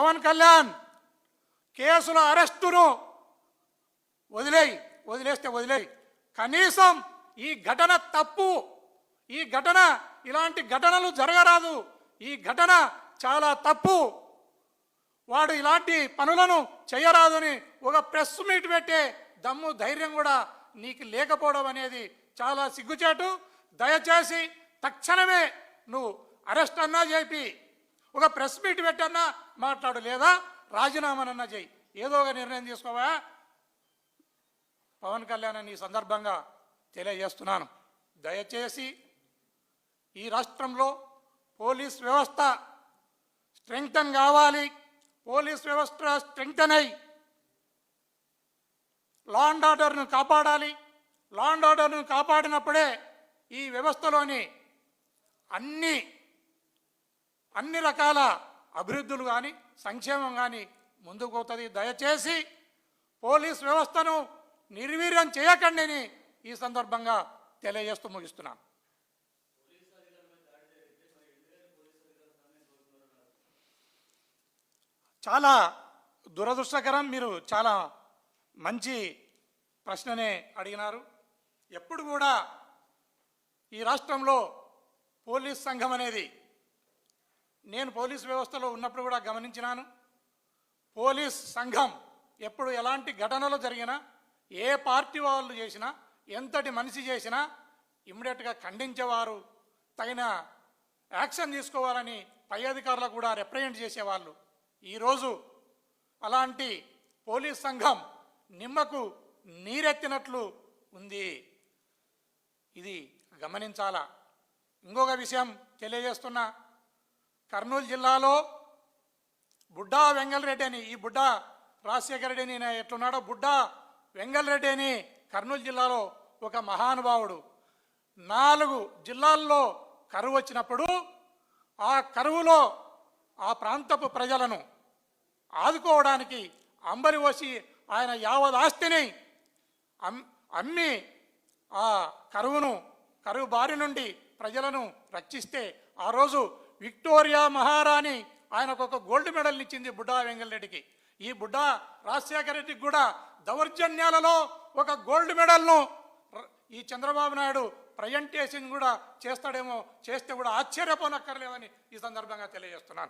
పవన్ కళ్యాణ్ కేసుల అరెస్టును వదిలేయి వదిలేస్తే వదిలేయి. కనీసం ఈ ఘటన తప్పు ఈ ఘటన ఇలాంటి ఘటనలు జరగరాదు. ఈ ఘటన చాలా తప్పు. వాడు ఇలాంటి పనులను చేయరాదని ఒక ప్రెస్ మీట్ పెట్టే దమ్ము ధైర్యం కూడా నీకు లేకపోవడం అనేది చాలా సిగ్గుచేటు. దయచేసి తక్షణమే నువ్వు అరెస్ట్ అన్నా చేపి ఒక ప్రెస్ మీట్ పెట్టన్నా మాట్లాడు లేదా రాజీనామానన్నా చేయి ఏదో ఒక నిర్ణయం తీసుకోవా? పవన్ కళ్యాణ్ అని ఈ సందర్భంగా తెలియజేస్తున్నాను. దయచేసి ఈ రాష్ట్రంలో పోలీస్ వ్యవస్థ స్ట్రెంగ్తన్ కావాలి. పోలీస్ వ్యవస్థ స్ట్రెంగ్తన్ అయి లా అండ్ ఆర్డర్ను కాపాడాలి. లా అండ్ ఆర్డర్ను కాపాడినప్పుడే ఈ వ్యవస్థలోని అన్ని అన్ని రకాల అభివృద్ధులు కానీ సంక్షేమం కానీ ముందుకు పోతుంది. దయచేసి పోలీస్ వ్యవస్థను నిర్వీర్యం చేయకండి అని ఈ సందర్భంగా తెలియజేస్తూ ముగిస్తున్నాను. చాలా దురదృష్టకరం మీరు చాలా మంచి ప్రశ్ననే అడిగినారు. ఎప్పుడు కూడా ఈ రాష్ట్రంలో పోలీస్ సంఘం అనేది నేను పోలీస్ వ్యవస్థలో ఉన్నప్పుడు కూడా గమనించినాను. పోలీస్ సంఘం ఎప్పుడు ఎలాంటి ఘటనలు జరిగినా ఏ పార్టీ వాళ్ళు చేసినా ఎంతటి మనిషి చేసినా ఇమ్మీడియట్గా ఖండించేవారు తగిన యాక్షన్ తీసుకోవాలని పై అధికారులకు కూడా రిప్రజెంట్ చేసేవాళ్ళు. ఈరోజు అలాంటి పోలీస్ సంఘం నిమ్మకు నీరెత్తినట్లు ఉంది. ఇది గమనించాలా? ఇంకొక విషయం తెలియజేస్తున్నా. కర్నూలు జిల్లాలో బుడ్డా వెంగళరెడ్డి అని ఈ బుడ్డా రాజశేఖర రెడ్డి అని ఈయన ఎట్లున్నాడో బుడ్డా వెంగళరెడ్డి అని కర్నూలు జిల్లాలో ఒక మహానుభావుడు. నాలుగు జిల్లాల్లో కరువు వచ్చినప్పుడు ఆ కరువులో ఆ ప్రాంతపు ప్రజలను ఆదుకోవడానికి అంబరి వచ్చి ఆయన యావత్ ఆస్తిని అమ్మి ఆ కరువును కరువు బారి నుండి ప్రజలను రక్షిస్తే ఆ రోజు విక్టోరియా మహారాణి ఆయనకు ఒక గోల్డ్ మెడల్ ఇచ్చింది బుడ్డా వెంగళరెడ్డికి ఈ బుడ్డా రాజశేఖర రెడ్డికి కూడా దౌర్జన్యాలలో ఒక గోల్డ్ మెడల్ను ఈ చంద్రబాబు నాయుడు ప్రజెంటేషన్ కూడా చేస్తాడేమో చేస్తే కూడా ఆశ్చర్యపోనక్కర్లేదని ఈ సందర్భంగా తెలియజేస్తున్నాను.